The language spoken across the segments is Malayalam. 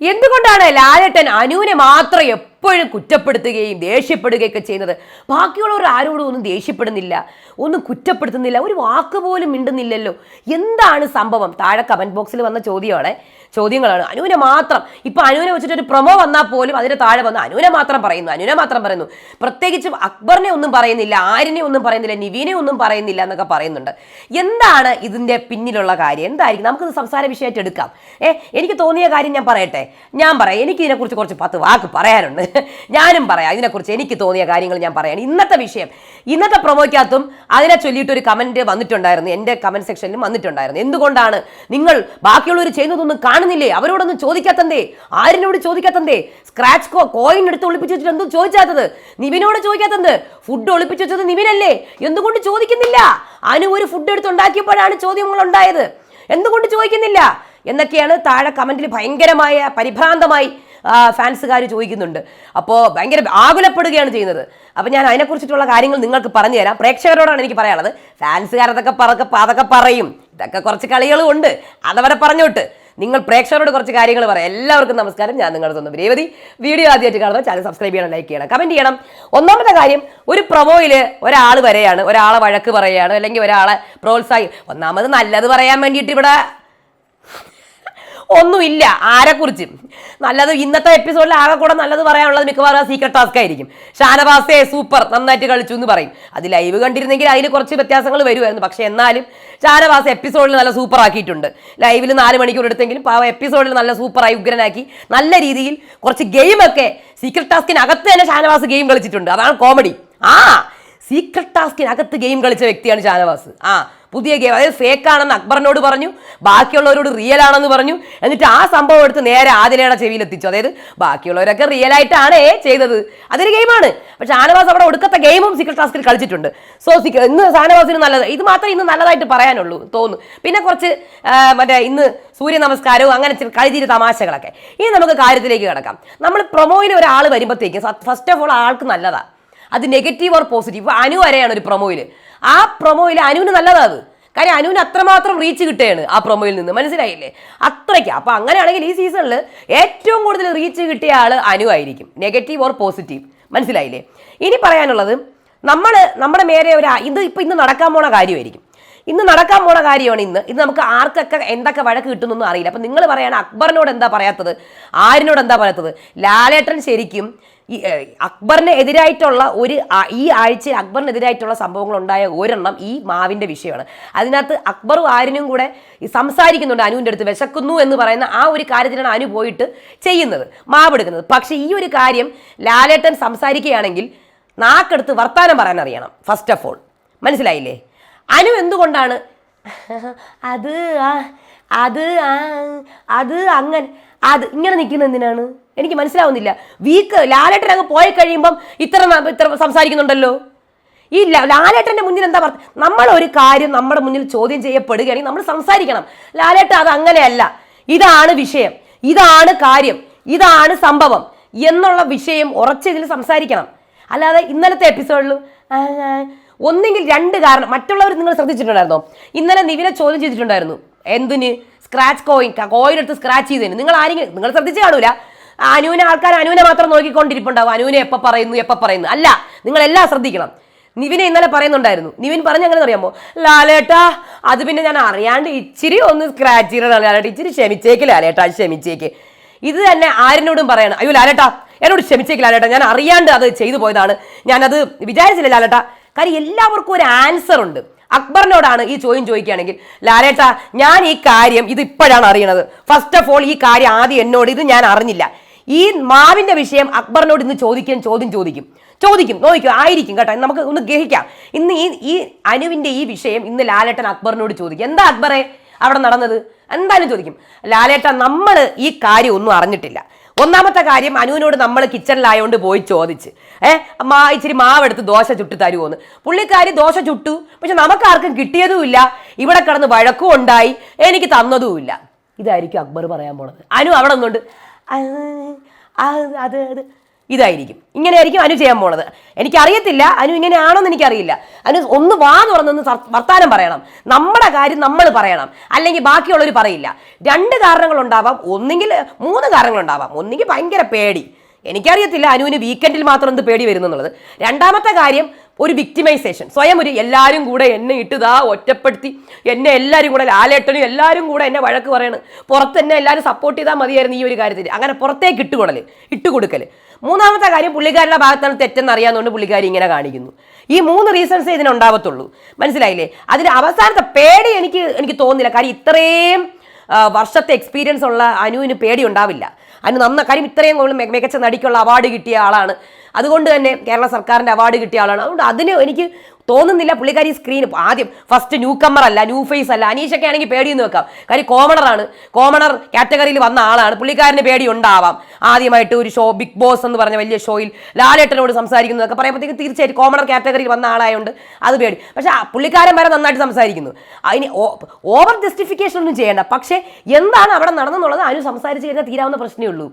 എന്തുകൊണ്ടാണ് ലാലേട്ടൻ അനുവിനെ മാത്രം എപ്പോഴും കുറ്റപ്പെടുത്തുകയും ദേഷ്യപ്പെടുകയൊക്കെ ചെയ്യുന്നത്? ബാക്കിയുള്ളവർ ആരോടും ഒന്നും ദേഷ്യപ്പെടുന്നില്ല ഒന്നും കുറ്റപ്പെടുത്തുന്നില്ല ഒരു വാക്ക് പോലും മിണ്ടുന്നില്ലല്ലോ. എന്താണ് സംഭവം? താഴെ കമന്റ് ബോക്സിൽ വന്ന ചോദ്യമാണ്. ചോദ്യങ്ങളാണ്. അനുവിനെ മാത്രം. ഇപ്പൊ അനുവിനെ വെച്ചിട്ട് ഒരു പ്രൊമോ വന്നാൽ പോലും അതിന് താഴെ വന്ന് അനുവിനെ മാത്രം പറയുന്നു അനുവിനെ മാത്രം പറയുന്നു. പ്രത്യേകിച്ചും അക്ബറിനെ ഒന്നും പറയുന്നില്ല ആരിനെ ഒന്നും പറയുന്നില്ല നിവീനെ ഒന്നും പറയുന്നില്ല എന്നൊക്കെ പറയുന്നുണ്ട്. എന്താണ് ഇതിന്റെ പിന്നിലുള്ള കാര്യം? എന്തായിരിക്കും? നമുക്കിത് സംസാര വിഷയമായിട്ട് എടുക്കാം. ഏ എനിക്ക് തോന്നിയ കാര്യം ഞാൻ പറയട്ടെ? ഞാൻ പറയാം. എനിക്ക് ഇതിനെക്കുറിച്ച് കുറച്ച് പത്ത് വാക്ക് പറയാനുണ്ട്. ഞാനും പറയാം. ഇതിനെക്കുറിച്ച് എനിക്ക് തോന്നിയ കാര്യങ്ങൾ ഞാൻ പറയാം. ഇന്നത്തെ വിഷയം. ഇന്നത്തെ പ്രൊമോയ്ക്കകത്തും അതിനെ ചൊല്ലിയിട്ട് ഒരു കമന്റ് വന്നിട്ടുണ്ടായിരുന്നു. എന്റെ കമന്റ് സെക്ഷനിലും വന്നിട്ടുണ്ടായിരുന്നു. എന്തുകൊണ്ടാണ് നിങ്ങൾ ബാക്കിയുള്ളവർ ചെയ്യുന്നതൊന്നും കാണുന്നില്ലേ? അവരോടൊന്നും ചോദിക്കാത്തന്തേ? ആരിനോട് ചോദിക്കാത്തന്തേ? സ്ക്രാച്ച് കോ കോയിൻ എടുത്ത് ഒളിപ്പിച്ച് വെച്ചിട്ട് എന്തും ചോദിച്ചാത്തത്? നിവിനോട് ചോദിക്കാത്തത് ഫുഡ് ഒളിപ്പിച്ച് വെച്ചത് നിവിനല്ലേ? എന്തുകൊണ്ട് ചോദിക്കുന്നില്ല? അനു ഒരു ഫുഡ് എടുത്ത് ഉണ്ടാക്കിയപ്പോഴാണ് ചോദ്യങ്ങൾ ഉണ്ടായത് എന്തുകൊണ്ട് ചോദിക്കുന്നില്ല? എന്നൊക്കെയാണ് താഴെ കമന്റിൽ ഭയങ്കരമായ പരിഭ്രാന്തമായി ഫാൻസുകാർ ചോദിക്കുന്നുണ്ട്. അപ്പോൾ ഭയങ്കര ആകുലപ്പെടുകയാണ് ചെയ്യുന്നത്. അപ്പോൾ ഞാൻ അതിനെക്കുറിച്ചിട്ടുള്ള കാര്യങ്ങൾ നിങ്ങൾക്ക് പറഞ്ഞു തരാം. പ്രേക്ഷകരോടാണ് എനിക്ക് പറയാനുള്ളത്. ഫാൻസുകാരതൊക്കെ പറക്കെ അതൊക്കെ പറയും. ഇതൊക്കെ കുറച്ച് കളികളും ഉണ്ട്. അതവരെ പറഞ്ഞോട്ട്. നിങ്ങൾ പ്രേക്ഷകരോട് കുറച്ച് കാര്യങ്ങൾ പറയാം. എല്ലാവർക്കും നമസ്കാരം. ഞാൻ നിങ്ങളുടെ സ്വന്തം രേവതി വീഡിയോ ആദ്യമായിട്ട് കാണുന്ന ചാനൽ സബ്സ്ക്രൈബ് ചെയ്യണം ലൈക്ക് ചെയ്യണം കമന്റ് ചെയ്യണം. ഒന്നാമത്തെ കാര്യം ഒരു പ്രൊമോയിൽ ഒരാൾ വരെയാണ് ഒരാളെ വഴക്ക് പറയുകയാണ് അല്ലെങ്കിൽ ഒരാളെ പ്രോത്സാഹി ഒന്നാമത് നല്ലത് പറയാൻ വേണ്ടിയിട്ട് ഇവിടെ ഒന്നുമില്ല. ആരെക്കുറിച്ചും. നല്ലത് ഇന്നത്തെ എപ്പിസോഡിൽ ആകെ കൂടെ നല്ലത് പറയാനുള്ളത് മിക്കവാറും സീക്രട്ട് ടാസ്ക് ആയിരിക്കും. ഷാനവാസേ സൂപ്പർ നന്നായിട്ട് കളിച്ചു എന്ന് പറയും. അത് ലൈവ് കണ്ടിരുന്നെങ്കിൽ അതിൽ കുറച്ച് വ്യത്യാസങ്ങൾ വരുമായിരുന്നു പക്ഷെ എന്നാലും ഷാനവാസ് എപ്പിസോഡിൽ നല്ല സൂപ്പർ ആക്കിയിട്ടുണ്ട്. ലൈവിൽ നാല് മണിക്കൂർ എടുത്തെങ്കിലും പാവ എപ്പിസോഡിൽ നല്ല സൂപ്പറായി ഉഗ്രനാക്കി നല്ല രീതിയിൽ കുറച്ച് ഗെയിമൊക്കെ സീക്രട്ട് ടാസ്കിനകത്ത് തന്നെ ഷാനവാസ് ഗെയിം കളിച്ചിട്ടുണ്ട്. അതാണ് കോമഡി ആ സീക്രട്ട് ടാസ്കിനകത്ത് ഗെയിം കളിച്ച വ്യക്തിയാണ് ഷാനവാസ്. ആ പുതിയ ഗെയിം അതായത് ഫേക്ക് ആണെന്ന് അക്ബറിനോട് പറഞ്ഞു ബാക്കിയുള്ളവരോട് റിയൽ ആണെന്ന് പറഞ്ഞു. എന്നിട്ട് ആ സംഭവം എടുത്ത് നേരെ ആദിലയുടെ ചെവിയിൽ എത്തിച്ചു. അതായത് ബാക്കിയുള്ളവരൊക്കെ റിയൽ ആയിട്ടാണ് ചെയ്തത്. അതൊരു ഗെയിമാണ് പക്ഷെ ഷാനവാസ് അവിടെ ഒടുക്കത്തെ ഗെയിമും സീക്രട്ട് ടാസ്കിൽ കളിച്ചിട്ടുണ്ട്. സോ ഇന്ന് ഷാനവാസിന് നല്ലത് ഇത് മാത്രമേ ഇന്ന് നല്ലതായിട്ട് പറയാനുള്ളൂ തോന്നുന്നു. പിന്നെ കുറച്ച് മറ്റേ ഇന്ന് സൂര്യ നമസ്കാരവും അങ്ങനെ കളിതിരി തമാശകളൊക്കെ. ഇനി നമുക്ക് കാര്യത്തിലേക്ക് കിടക്കാം. നമ്മൾ പ്രൊമോയിൽ ഒരാൾ വരുമ്പോഴത്തേക്കും ഫസ്റ്റ് ഓഫ് ഓൾ ആൾക്ക് നല്ലതാണ് അത് നെഗറ്റീവ് ഓർ പോസിറ്റീവ് അനു വരെയാണ് ഒരു പ്രൊമോയിൽ ആ പ്രൊമോയിൽ അനുവിന് നല്ലതാണ് കാര്യം അനുവിന് അത്രമാത്രം റീച്ച് കിട്ടുകയാണ് ആ പ്രൊമോയിൽ നിന്ന്. മനസ്സിലായില്ലേ? അത്രയ്ക്ക്. അപ്പൊ അങ്ങനെയാണെങ്കിൽ ഈ സീസണിൽ ഏറ്റവും കൂടുതൽ റീച്ച് കിട്ടിയ ആൾ അനു ആയിരിക്കും. നെഗറ്റീവ് ഓർ പോസിറ്റീവ് മനസ്സിലായില്ലേ? ഇനി പറയാനുള്ളത് നമ്മൾ നമ്മുടെ മേലെ ഒരു ഇത് ഇപ്പം ഇന്ന് നടക്കാൻ പോണ കാര്യമായിരിക്കും. ഇന്ന് നടക്കാൻ പോണ കാര്യമാണ് ഇന്ന്. ഇത് നമുക്ക് ആർക്കൊക്കെ എന്തൊക്കെ വഴക്ക് കിട്ടുന്നൊന്നും അറിയില്ല. അപ്പം നിങ്ങൾ പറയാണ് അക്ബറിനോട് എന്താ പറയാത്തത്? ആരിനോട് എന്താ പറയാത്തത്? ലാലേട്ടൻ ശരിക്കും ഈ അക്ബറിന് എതിരായിട്ടുള്ള ഒരു ഈ ആഴ്ചയിൽ അക്ബറിനെതിരായിട്ടുള്ള സംഭവങ്ങൾ ഉണ്ടായ ഒരെണ്ണം ഈ മാവിന്റെ വിഷയമാണ്. അതിനകത്ത് അക്ബറും ആരിനും കൂടെ സംസാരിക്കുന്നുണ്ട് അനുവിന്റെ അടുത്ത് വിശക്കുന്നു എന്ന് പറയുന്ന ആ ഒരു കാര്യത്തിനാണ് അനു പോയിട്ട് ചെയ്യുന്നത് മാവെടുക്കുന്നത്. പക്ഷേ ഈ ഒരു കാര്യം ലാലേട്ടൻ സംസാരിക്കുകയാണെങ്കിൽ നാക്കെടുത്ത് വർത്താനം പറയാൻ അറിയണം ഫസ്റ്റ് ഓഫ് ഓൾ മനസ്സിലായില്ലേ? അനു എന്തുകൊണ്ടാണ്? അത് ആ അത് അത് അങ്ങനെ അത് ഇങ്ങനെ നിൽക്കുന്ന എന്തിനാണ്? എനിക്ക് മനസ്സിലാവുന്നില്ല. വീക്ക് ലാലേട്ടൻ അങ്ങ് പോയി കഴിയുമ്പം ഇത്ര ഇത്ര സംസാരിക്കുന്നുണ്ടല്ലോ. ഈ ലാലേട്ടന്റെ മുന്നിൽ എന്താ പറയുക നമ്മൾ ഒരു കാര്യം നമ്മുടെ മുന്നിൽ ചോദ്യം ചെയ്യപ്പെടുകയാണെങ്കിൽ നമ്മൾ സംസാരിക്കണം. ലാലേട്ടൻ അത് അങ്ങനെയല്ല. ഇതാണ് വിഷയം. ഇതാണ് കാര്യം. ഇതാണ് സംഭവം. എന്നുള്ള വിഷയം ഉറച്ചതിൽ സംസാരിക്കണം. അല്ലാതെ ഇന്നലത്തെ എപ്പിസോഡിൽ ഒന്നെങ്കിൽ രണ്ട് കാരണം മറ്റുള്ളവർ നിങ്ങൾ ശ്രദ്ധിച്ചിട്ടുണ്ടായിരുന്നോ? ഇന്നലെ നിവിനെ ചോദ്യം ചെയ്തിട്ടുണ്ടായിരുന്നു. എന്തിന്? സ്ക്രാച്ച് കോയിൻ കോയിൻ എടുത്ത് സ്ക്രാച്ച് ചെയ്തതിന് നിങ്ങൾ ആരെങ്കിലും നിങ്ങൾ ശ്രദ്ധിച്ചു കാണൂല. അനുവിനെ ആൾക്കാർ അനുവിനെ മാത്രം നോക്കിക്കൊണ്ടിരിപ്പുണ്ടാവും. അനുവിനെ എപ്പോൾ പറയുന്നു എപ്പോൾ പറയുന്നു. അല്ല നിങ്ങൾ എല്ലാം ശ്രദ്ധിക്കണം. നിവിനെ ഇന്നലെ പറയുന്നുണ്ടായിരുന്നു. നിവിൻ പറഞ്ഞ അങ്ങനെ അറിയാമോ? ലാലേട്ടാ അത് പിന്നെ ഞാൻ അറിയാണ്ട് ഇച്ചിരി ഒന്ന് സ്ക്രാച്ച് ചെയ്യണം. ലാലേട്ട ഇച്ചിരി ക്ഷമിച്ചേക്ക് ലാലേട്ടാ ക്ഷമിച്ചേക്ക്. ഇത് തന്നെ ആരിനോടും പറയണം. അയ്യോ ലാലേട്ടാ എന്നോട് ക്ഷമിച്ചേക്ക് ലാലേട്ടാ. ഞാൻ അറിയാണ്ട് അത് ചെയ്തു പോയതാണ്. ഞാനത് വിചാരിച്ചില്ല ലാലേട്ടാ. കാര്യം എല്ലാവർക്കും ഒരു ആൻസർ ഉണ്ട്. അക്ബറിനോടാണ് ഈ ചോദ്യം ചോദിക്കുകയാണെങ്കിൽ ലാലേട്ടാ ഞാൻ ഈ കാര്യം ഇത് ഇപ്പോഴാണ് അറിയണത്. ഫസ്റ്റ് ഓഫ് ഓൾ ഈ കാര്യം ആദ്യം എന്നോട് ഇത് ഞാൻ അറിഞ്ഞില്ല. ഈ മാവിന്റെ വിഷയം അക്ബറിനോട് ഇന്ന് ചോദിക്കാൻ ചോദ്യം ചോദിക്കും. ചോദിക്കും നോക്കും ആയിരിക്കും കേട്ടോ. നമുക്ക് ഒന്ന് ഗ്രഹിക്കാം. ഇന്ന് ഈ ഈ അനുവിന്റെ ഈ വിഷയം ഇന്ന് ലാലേട്ടൻ അക്ബറിനോട് ചോദിക്കും. എന്താ അക്ബറെ അവിടെ നടന്നത്? എന്തായാലും ചോദിക്കും. ലാലേട്ട നമ്മൾ ഈ കാര്യം ഒന്നും അറിഞ്ഞിട്ടില്ല. ഒന്നാമത്തെ കാര്യം അനുവിനോട് നമ്മൾ കിച്ചണിലായോണ്ട് പോയി ചോദിച്ച്. ഏ മാ ഇച്ചിരി മാവെടുത്ത് ദോശ ചുട്ട് തരുമോന്ന് പുള്ളിക്കാരി ദോശ ചുട്ടു. പക്ഷെ നമുക്കാർക്കും കിട്ടിയതുമില്ല. ഇവിടെ കിടന്ന് വഴക്കും ഉണ്ടായി. എനിക്ക് തന്നതുമില്ല. ഇതായിരിക്കും അക്ബർ പറയാൻ പോണത്. അനു അവിടെ ഒന്നുണ്ട് അത് അത് അത് ഇതായിരിക്കും. ഇങ്ങനെയായിരിക്കും അനു ചെയ്യാൻ പോണത്. എനിക്കറിയത്തില്ല അനു ഇങ്ങനെയാണോന്ന് എനിക്കറിയില്ല. അനു ഒന്ന് വാ എന്ന് പറഞ്ഞൊന്ന് വർത്താനം പറയണം. നമ്മുടെ കാര്യം നമ്മൾ പറയണം. അല്ലെങ്കിൽ ബാക്കിയുള്ളവർ പറയില്ല. രണ്ട് കാരണങ്ങളുണ്ടാവാം. ഒന്നെങ്കിൽ മൂന്ന് കാരണങ്ങളുണ്ടാവാം. ഒന്നെങ്കിൽ ഭയങ്കര പേടി. എനിക്കറിയത്തില്ല അനുവിന് വീക്കെൻഡിൽ മാത്രം എന്ത് പേടി വരുന്നുള്ളത് രണ്ടാമത്തെ കാര്യം ഒരു വിക്ടിമൈസേഷൻ സ്വയം ഒരു എല്ലാവരും കൂടെ എന്നെ ഇട്ടുതാ ഒറ്റപ്പെടുത്തി. എന്നെ എല്ലാവരും കൂടെ ലാലേട്ടനും എല്ലാവരും കൂടെ എന്നെ വഴക്ക് പറയണ്. പുറത്ത് എന്നെ എല്ലാവരും സപ്പോർട്ട് ചെയ്താൽ മതിയായിരുന്നു ഈ ഒരു കാര്യത്തിൽ അങ്ങനെ പുറത്തേക്ക് ഇട്ടുകൊടൽ ഇട്ടുകൊടുക്കൽ മൂന്നാമത്തെ കാര്യം പുള്ളിക്കാരുടെ ഭാഗത്താണ് തെറ്റെന്ന് അറിയാവുന്നതുകൊണ്ട് പുള്ളിക്കാരി ഇങ്ങനെ കാണിക്കുന്നു. ഈ മൂന്ന് റീസൺസേ ഇതിനുണ്ടാവത്തുള്ളൂ മനസ്സിലായില്ലേ? അതിന് അവസാനത്തെ പേടി എനിക്ക് എനിക്ക് തോന്നുന്നില്ല. കാര്യം ഇത്രയും വർഷത്തെ എക്സ്പീരിയൻസ് ഉള്ള അനുവിന് പേടി ഉണ്ടാവില്ല. അനു നന്ന കാര്യം ഇത്രയും മികച്ച നടിക്കുള്ള അവാർഡ് കിട്ടിയ ആളാണ്. അതുകൊണ്ട് തന്നെ കേരള സർക്കാരിന്റെ അവാർഡ് കിട്ടിയ ആളാണ്. അതുകൊണ്ട് അതിന് എനിക്ക് തോന്നുന്നില്ല പുള്ളിക്കാരി സ്ക്രീൻ ആദ്യം ഫസ്റ്റ് ന്യൂ കമ്മർ അല്ല ന്യൂ ഫേസ് അല്ല. അനീഷൊക്കെ ആണെങ്കിൽ പേടിയെന്ന് വെക്കാം. കാര്യം കോമണറാണ് കോമണർ കാറ്റഗറിയിൽ വന്ന ആളാണ്. പുള്ളിക്കാരന് പേടി ഉണ്ടാവാം. ആദ്യമായിട്ട് ഒരു ഷോ ബിഗ് ബോസ് എന്ന് പറഞ്ഞ വലിയ ഷോയിൽ ലാലേട്ടനോട് സംസാരിക്കുന്നതൊക്കെ പറയുമ്പോഴത്തേക്ക് തീർച്ചയായിട്ടും കോമണർ കാറ്റഗറിയിൽ വന്ന ആളായതുകൊണ്ട് അത് പേടി. പക്ഷേ പുള്ളിക്കാരൻ വരെ നന്നായിട്ട് സംസാരിക്കുന്നു. അതിന് ഓവർ ജസ്റ്റിഫിക്കേഷൻ ഒന്നും ചെയ്യേണ്ട. പക്ഷേ എന്താണ് അവിടെ നടന്നെന്നുള്ളത്? അനു സംസാരിച്ച് കഴിഞ്ഞാൽ തീരാവുന്ന പ്രശ്നമേ ഉള്ളൂ.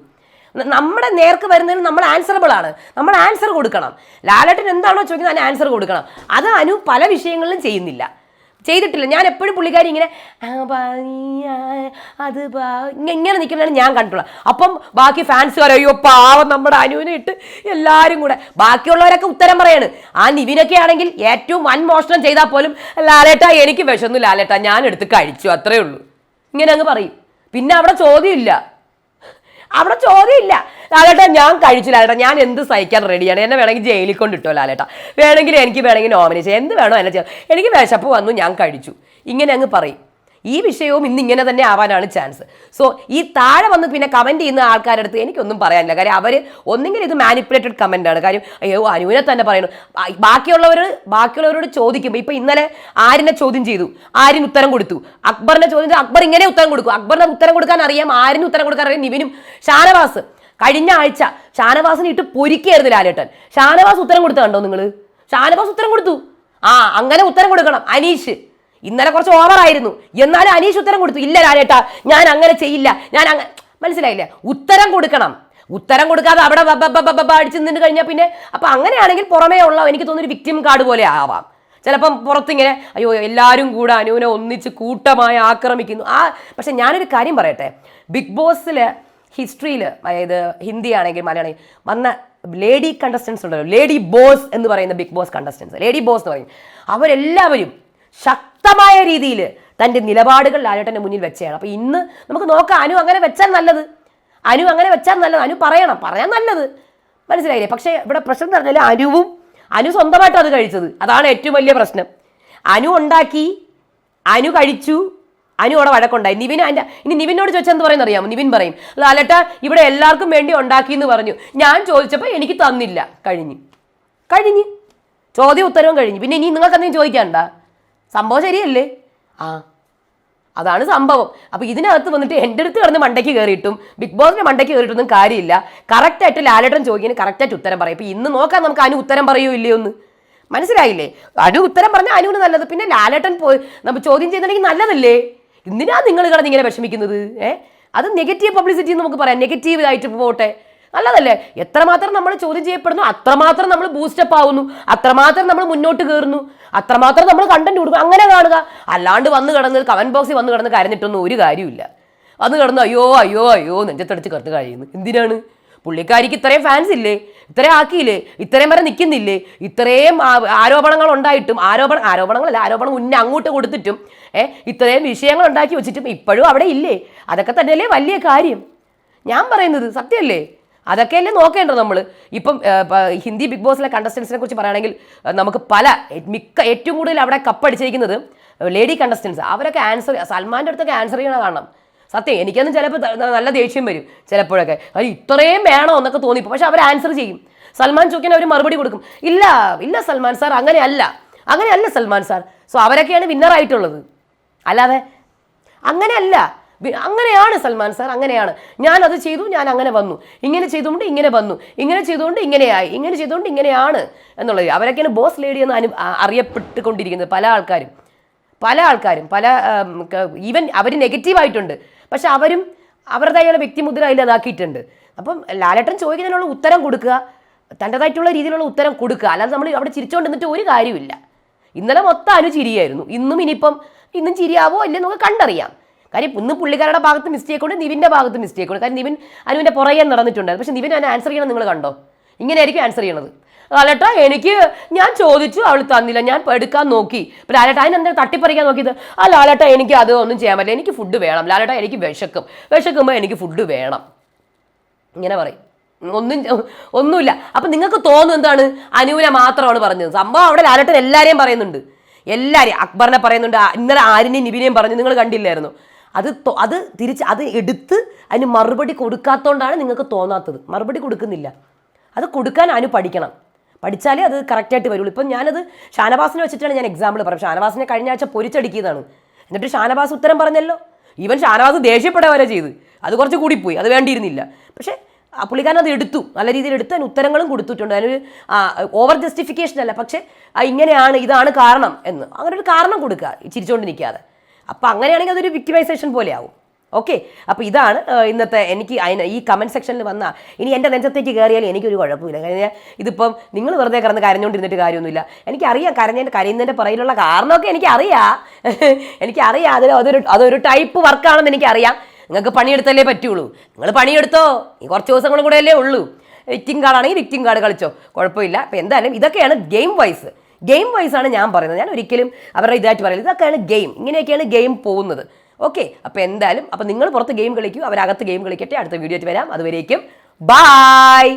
നമ്മുടെ നേർക്ക് വരുന്നതിന് നമ്മൾ ആൻസറബിൾ ആണ്. നമ്മൾ ആൻസർ കൊടുക്കണം. ലാലേട്ടൻ എന്താണോ ചോദിക്കുന്നത് അതിന് ആൻസർ കൊടുക്കണം. അത് അനു പല വിഷയങ്ങളിലും ചെയ്യുന്നില്ല. ചെയ്തിട്ടില്ല. ഞാൻ എപ്പോഴും പുള്ളിക്കാരി ഇങ്ങനെ "ആ, ബാ, അത് ഇങ്ങ- ഇങ്ങനെ നിൽക്കുന്നതാണ് ഞാൻ കണ്ടിട്ടുള്ളത്. അപ്പം ബാക്കി ഫാൻസ് അയ്യോ പാവം നമ്മുടെ അനുവിനെ ഇട്ട് എല്ലാവരും കൂടെ. ബാക്കിയുള്ളവരൊക്കെ ഉത്തരം പറയാണ്. ആ നിവിനൊക്കെ ആണെങ്കിൽ ഏറ്റവും വൻ മോഷണം ചെയ്താൽ പോലും ലാലേട്ട എനിക്ക് വിശന്നു ലാലേട്ട ഞാൻ എടുത്ത് കഴിച്ചു അത്രേ ഉള്ളൂ. ഇങ്ങനെ അങ്ങ് പറയും. പിന്നെ അവിടെ ചോദ്യമില്ല. അവിടെ ചോദ്യമില്ല ലാലേട്ട ഞാൻ കഴിച്ചു. ലാലേട്ട ഞാൻ എന്ത് സഹിക്കാൻ റെഡിയാണ് എന്നെ വേണമെങ്കിൽ ജയിലിൽ കൊണ്ടിട്ടോ ലാലേട്ട. വേണമെങ്കിൽ എനിക്ക് വേണമെങ്കിൽ നോമിനേഷൻ എന്ത് വേണോ എന്നെ ചെയ്യാം. എനിക്ക് വിശപ്പ് വന്നു ഞാൻ കഴിച്ചു. ഇങ്ങനെ അങ്ങ് പറയും. ഈ വിഷയവും ഇന്ന് ഇങ്ങനെ തന്നെ ആവാനാണ് ചാൻസ് സോ ഈ താഴെ വന്ന് പിന്നെ കമന്റ് ചെയ്യുന്ന ആൾക്കാരുടെ അടുത്ത് എനിക്കൊന്നും പറയാനില്ല. കാര്യം അവർ ഒന്നെങ്കിൽ ഇത് മാനിപ്പുലേറ്റഡ് ആണ്. കാര്യം അയ്യോ അനുവിനെ തന്നെ പറയുന്നു ബാക്കിയുള്ളവർ ബാക്കിയുള്ളവരോട് ചോദിക്കുമ്പോൾ ഇപ്പോൾ ഇന്നലെ ആരിനെ ചോദ്യം ചെയ്തു? ആരിന് ഉത്തരം കൊടുത്തു? അക്ബറിനെ ചോദ്യം ചെയ്തു. അക്ബർ ഇങ്ങനെ ഉത്തരം കൊടുക്കും. അക്ബറിനെ ഉത്തരം കൊടുക്കാൻ അറിയാം. ആരിന് ഉത്തരം കൊടുക്കാൻ അറിയാം? നിവിനും. ഷാനവാസ്. കഴിഞ്ഞ ആഴ്ച ഷാനവാസിനെ ഇട്ട് പൊരിക്കായിരുന്നു ലാലേട്ടൻ. ഷാനവാസ് ഉത്തരം കൊടുത്തു കണ്ടോ നിങ്ങൾ ഷാനവാസ് ഉത്തരം കൊടുത്തു. ആ അങ്ങനെ ഉത്തരം കൊടുക്കണം. അനീഷ്. ഇന്നലെ കുറച്ച് ഓവറായിരുന്നു എന്നാലും അനീഷ് ഉത്തരം കൊടുത്തു. ഇല്ല ലാലേട്ടാ ഞാൻ അങ്ങനെ ചെയ്യില്ല. ഞാൻ അങ്ങനെ മനസ്സിലായില്ലേ? ഉത്തരം കൊടുക്കണം. ഉത്തരം കൊടുക്കാതെ അവിടെ അടിച്ചു നിന്ന് കഴിഞ്ഞാൽ പിന്നെ അപ്പൊ അങ്ങനെയാണെങ്കിൽ പുറമേ ഉള്ള എനിക്ക് തോന്നുന്നു വിക്ടിം കാർഡ് പോലെ ആവാം. ചിലപ്പം പുറത്തിങ്ങനെ അയ്യോ എല്ലാവരും കൂടെ അനുവിനെ ഒന്നിച്ച് കൂട്ടമായി ആക്രമിക്കുന്നു. ആ പക്ഷെ ഞാനൊരു കാര്യം പറയട്ടെ. ബിഗ് ബോസിൽ ഹിസ്റ്ററിയിൽ അതായത് ഹിന്ദി ആണെങ്കിൽ മലയാളം വന്ന ലേഡി കണ്ടസ്റ്റൻസ് ഉണ്ടല്ലോ. ലേഡി ബോസ് എന്ന് പറയുന്ന big boss contestants lady boss എന്ന് പറയും. അവരെല്ലാവരും ശക്തമായ രീതിയിൽ തന്റെ നിലപാടുകൾ ലാലേട്ടന്റെ മുന്നിൽ വെച്ചയാണ് അപ്പോൾ ഇന്ന് നമുക്ക് നോക്കാം അനു അങ്ങനെ വെച്ചാൽ നല്ലത്. അനു അങ്ങനെ വെച്ചാൽ നല്ലത്. അനു പറയണം പറയാൻ നല്ലത്. മനസ്സിലായില്ലേ? പക്ഷേ ഇവിടെ പ്രശ്നം എന്ന് പറഞ്ഞാൽ അനുവും അനു സ്വന്തമായിട്ട് അത് കഴിച്ചത്. അതാണ് ഏറ്റവും വലിയ പ്രശ്നം. അനു ഉണ്ടാക്കി അനു കഴിച്ചു അനു അവിടെ വഴക്കുണ്ടായി. നിവിൻ അതിന്റെ ഇനി നിവിനോട് ചോദിച്ചാൽ എന്ത് പറയുന്ന അറിയാമോ? നിവിൻ പറയും ലാലേട്ട ഇവിടെ എല്ലാവർക്കും വേണ്ടി ഉണ്ടാക്കി എന്ന് പറഞ്ഞു. ഞാൻ ചോദിച്ചപ്പോൾ എനിക്ക് തന്നില്ല. കഴിഞ്ഞു. കഴിഞ്ഞ്. ചോദ്യം ഉത്തരവും കഴിഞ്ഞു. പിന്നെ ഇനി നിങ്ങൾക്ക് എന്തെങ്കിലും ചോദിക്കാണ്ട സംഭവം ശരിയല്ലേ? ആ. അതാണ് സംഭവം. അപ്പോൾ ഇതിനകത്ത് വന്നിട്ട് എന്റെ അടുത്ത് കിടന്ന് മണ്ടയ്ക്ക് കയറിയിട്ടും ബിഗ് ബോസിന്റെ മണ്ടയ്ക്ക് കയറിയിട്ടൊന്നും കാര്യമില്ല. കറക്റ്റായിട്ട് ലാലേട്ടൻ ചോദിക്കുന്നതിന് കറക്റ്റായിട്ട് ഉത്തരം പറയും. ഇപ്പോൾ ഇന്ന് നോക്കാം നമുക്ക് അനു ഉത്തരം പറയൂ ഇല്ലയോ എന്ന്? മനസ്സിലായില്ലേ? അനു ഉത്തരം പറഞ്ഞാൽ അനുവിന് നല്ലത്. പിന്നെ ലാലേട്ടൻ പോയി നമ്മൾ ചോദ്യം ചെയ്യുന്നുണ്ടെങ്കിൽ നല്ലതല്ലേ? എന്തിനാണ് നിങ്ങൾ കിടന്ന് ഇങ്ങനെ വിഷമിക്കുന്നത്? ഏഹ് അത് നെഗറ്റീവ് പബ്ലിസിറ്റി എന്ന് നമുക്ക് പറയാം. നെഗറ്റീവ് ആയിട്ട് പോട്ടെ. നല്ലതല്ലേ എത്രമാത്രം നമ്മൾ ചോദ്യം ചെയ്യപ്പെടുന്നു അത്രമാത്രം നമ്മൾ ബൂസ്റ്റപ്പ് ആവുന്നു അത്രമാത്രം നമ്മൾ മുന്നോട്ട് കയറുന്നു അത്രമാത്രം നമ്മൾ കണ്ടന്റ് കൊടുക്കും അങ്ങനെ കാണുക. അല്ലാണ്ട് വന്ന് കിടന്ന് കമന്റ് ബോക്സിൽ വന്ന് കിടന്ന് കരഞ്ഞിട്ടൊന്നും ഒരു കാര്യമില്ല വന്ന് കിടന്ന് അയ്യോ അയ്യോ അയ്യോ നെഞ്ചത്തടിച്ച് കിടന്ന് കഴിയുന്നു എന്തിനാണ്? പുള്ളിക്കാരിക്ക് ഇത്രയും ഫാൻസ് ഇല്ലേ? ഇത്രയും ആക്കിയില്ലേ? ഇത്രയും വരെ നിൽക്കുന്നില്ലേ? ഇത്രയും ആരോപണങ്ങൾ ഉണ്ടായിട്ടും ആരോപണ ആരോപണങ്ങളല്ല ആരോപണം മുന്നേ അങ്ങോട്ട് കൊടുത്തിട്ടും ഏ ഇത്രയും വിഷയങ്ങൾ ഉണ്ടാക്കി വെച്ചിട്ടും ഇപ്പോഴും അവിടെ ഇല്ലേ? അതൊക്കെ തന്നെയല്ലേ വലിയ കാര്യം. ഞാൻ പറയുന്നത് സത്യമല്ലേ? അതൊക്കെയല്ലേ നോക്കേണ്ടത് നമ്മൾ ഇപ്പം ഹിന്ദി ബിഗ് ബോസിലെ കണ്ടസ്റ്റൻസിനെ കുറിച്ച് പറയുകയാണെങ്കിൽ നമുക്ക് പല മിക്ക ഏറ്റവും കൂടുതൽ അവിടെ കപ്പടിച്ചിരിക്കുന്നത് ലേഡി കണ്ടസ്റ്റൻസ് അവരൊക്കെ ആൻസർ സൽമാന്റെ അടുത്തൊക്കെ ആൻസർ ചെയ്യണ കാണണം. സത്യം എനിക്കൊന്നും ചിലപ്പോൾ നല്ല ദേഷ്യം വരും ചിലപ്പോഴൊക്കെ. അത് ഇത്രയും വേണോ എന്നൊക്കെ തോന്നിപ്പോൾ പക്ഷെ അവർ ആൻസർ ചെയ്യും. സൽമാൻ ചോദിക്കാൻ അവർ മറുപടി കൊടുക്കും. ഇല്ല ഇല്ല സൽമാൻ സാർ അങ്ങനെയല്ല. അങ്ങനെയല്ല സൽമാൻ സാർ. സോ അവരൊക്കെയാണ് വിന്നറായിട്ടുള്ളത് അല്ലാതെ അങ്ങനെയല്ല. അങ്ങനെയാണ് സൽമാൻ സാർ അങ്ങനെയാണ്. ഞാൻ അത് ചെയ്തു ഞാൻ അങ്ങനെ വന്നു. ഇങ്ങനെ ചെയ്തുകൊണ്ട് ഇങ്ങനെ വന്നു. ഇങ്ങനെ ചെയ്തുകൊണ്ട് ഇങ്ങനെയായി. ഇങ്ങനെ ചെയ്തുകൊണ്ട് ഇങ്ങനെയാണ് എന്നുള്ളത്. അവരൊക്കെയാണ് ബോസ് ലേഡി എന്ന് അനു അറിയപ്പെട്ടുകൊണ്ടിരിക്കുന്നത് പല ആൾക്കാരും. പല ആൾക്കാരും. പല ഈവൻ അവർ നെഗറ്റീവായിട്ടുണ്ട്. പക്ഷെ അവരും അവരുടേതായുള്ള വ്യക്തിമുദ്ര അതിൽ അതാക്കിയിട്ടുണ്ട് അപ്പം ലാലേട്ടൻ ചോദിക്കുന്നതിനുള്ള ഉത്തരം കൊടുക്കുക. തന്റെതായിട്ടുള്ള രീതിയിലുള്ള ഉത്തരം കൊടുക്കുക. അല്ലാതെ നമ്മൾ അവിടെ ചിരിച്ചുകൊണ്ട് നിന്നിട്ട് ഒരു കാര്യമില്ല ഇന്നലെ മൊത്തം അനു ചിരിയായിരുന്നു. ഇന്നും ഇനിയിപ്പം ഇന്നും ചിരിയാവോ അല്ലേ നമുക്ക് കണ്ടറിയാം. കാര്യം ഇന്ന് പുള്ളിക്കാരുടെ ഭാഗത്ത് മിസ്റ്റേക്ക് ഉണ്ട് നിവിന്റെ ഭാഗത്ത് മിസ്റ്റേക്ക് ഉണ്ട്. കാര്യം നിവിൻ അനുവിന്റെ പുറകെ നടന്നിട്ടുണ്ട്. പക്ഷെ നിവിൻ അതിന് ആൻസർ ചെയ്യണം നിങ്ങൾ കണ്ടോ? ഇങ്ങനെയായിരിക്കും ആൻസർ ചെയ്യണത്. ലാലേട്ടാ എനിക്ക് ഞാൻ ചോദിച്ചു അവൾ തന്നില്ല. ഞാൻ എടുക്കാൻ നോക്കി. ഇപ്പം ലാലേട്ട അതിനെന്താ തട്ടിപ്പറിക്കാൻ നോക്കിയത്? ആ ലാലേട്ട എനിക്ക് അത് ഒന്നും ചെയ്യാൻ പറ്റില്ല. എനിക്ക് ഫുഡ് വേണം. ലാലേട്ട എനിക്ക് വിശക്കും. വിശക്കുമ്പോൾ എനിക്ക് ഫുഡ് വേണം. ഇങ്ങനെ പറയും. ഒന്നും ഒന്നുമില്ല. അപ്പം നിങ്ങൾക്ക് തോന്നുന്നു എന്താണ്? അനുവിനെ മാത്രമാണ് പറഞ്ഞത്. സംഭവം അവിടെ ലാലേട്ടൻ എല്ലാവരെയും പറയുന്നുണ്ട്. എല്ലാവരെയും അക്ബറിനെ പറയുന്നുണ്ട്. ഇന്നലെ ആരിനെയും നിവിനെയും പറഞ്ഞു. നിങ്ങൾ കണ്ടില്ലായിരുന്നു. അത് അത് തിരിച്ച് അത് എടുത്ത് അതിന് മറുപടി കൊടുക്കാത്തതുകൊണ്ടാണ് നിങ്ങൾക്ക് തോന്നാത്തത്. മറുപടി കൊടുക്കുന്നില്ല. അത് കൊടുക്കാൻ അനു പഠിക്കണം. പഠിച്ചാലേ അത് കറക്റ്റായിട്ട് വരുള്ളൂ. ഇപ്പം ഞാനത് ഷാനവാസിനെ വെച്ചിട്ടാണ് ഞാൻ എക്സാമ്പിൾ പറയാം ഷാനവാസിനെ കഴിഞ്ഞ ആഴ്ച പൊരിച്ചടിക്കിയതാണ്. എന്നിട്ട് ഷാനവാസ് ഉത്തരം പറഞ്ഞല്ലോ. ഈവൻ ഷാനവാസ് ദേഷ്യപ്പെടുക വരെ ചെയ്ത്. അത് കുറച്ച് കൂടിപ്പോയി. അത് വേണ്ടിയിരുന്നില്ല. പക്ഷേ പുള്ളിക്കാരൻ അത് എടുത്തു. നല്ല രീതിയിൽ എടുത്ത് അതിന് ഉത്തരങ്ങളും കൊടുത്തിട്ടുണ്ട്. അതിനൊരു ഓവർ ജസ്റ്റിഫിക്കേഷൻ അല്ല. പക്ഷേ ഇങ്ങനെയാണ് ഇതാണ് കാരണം എന്ന്. അങ്ങനെ ഒരു കാരണം കൊടുക്കുക ചിരിച്ചുകൊണ്ട് നിൽക്കാതെ അപ്പോൾ അങ്ങനെയാണെങ്കിൽ അതൊരു വിക്ടിമൈസേഷൻ പോലെയാവും. ഓക്കെ അപ്പോൾ ഇതാണ് ഇന്നത്തെ എനിക്ക് അതിന് ഈ കമന്റ് സെക്ഷനിൽ വന്ന ഇനി എന്റെ നെഞ്ചത്തേക്ക് കയറിയാലും എനിക്കൊരു കുഴപ്പമില്ല. കാരണം ഇതിപ്പം നിങ്ങൾ വെറുതെ കിടന്ന് കരഞ്ഞുകൊണ്ടിരുന്നിട്ട് കാര്യമൊന്നുമില്ല. എനിക്കറിയാം കരഞ്ഞതിന്റെ കരയുന്നതിന്റെ പറയിലുള്ള കാരണമൊക്കെ എനിക്കറിയാം. എനിക്കറിയാം അതിൽ അതൊരു അതൊരു ടൈപ്പ് വർക്കാണെന്ന് എനിക്കറിയാം. നിങ്ങൾക്ക് പണിയെടുത്തല്ലേ പറ്റുള്ളൂ. നിങ്ങൾ പണിയെടുത്തോ? ഈ കുറച്ച് ദിവസങ്ങളും കൂടെ അല്ലേ ഉള്ളൂ. വിക്റ്റിംഗ് കാർഡാണെങ്കിൽ വിക്റ്റിംഗ് കാർഡ് കളിച്ചോ. കുഴപ്പമില്ല. അപ്പോൾ എന്തായാലും ഇതൊക്കെയാണ് ഗെയിം വൈസ് ഗെയിം വൈസ് ആണ് ഞാൻ പറയുന്നത്. ഞാൻ ഒരിക്കലും അവരുടെ ഇതായിട്ട് പറയുന്നത് ഇതൊക്കെയാണ് ഗെയിം ഇങ്ങനെയൊക്കെയാണ് ഗെയിം പോകുന്നത്. ഓക്കെ അപ്പോൾ എന്തായാലും അപ്പോൾ നിങ്ങൾ പുറത്ത് ഗെയിം കളിക്കൂ. അവരകത്ത് ഗെയിം കളിക്കട്ടെ. അടുത്ത വീഡിയോ വരാം. അതുവരേക്കും ബായ്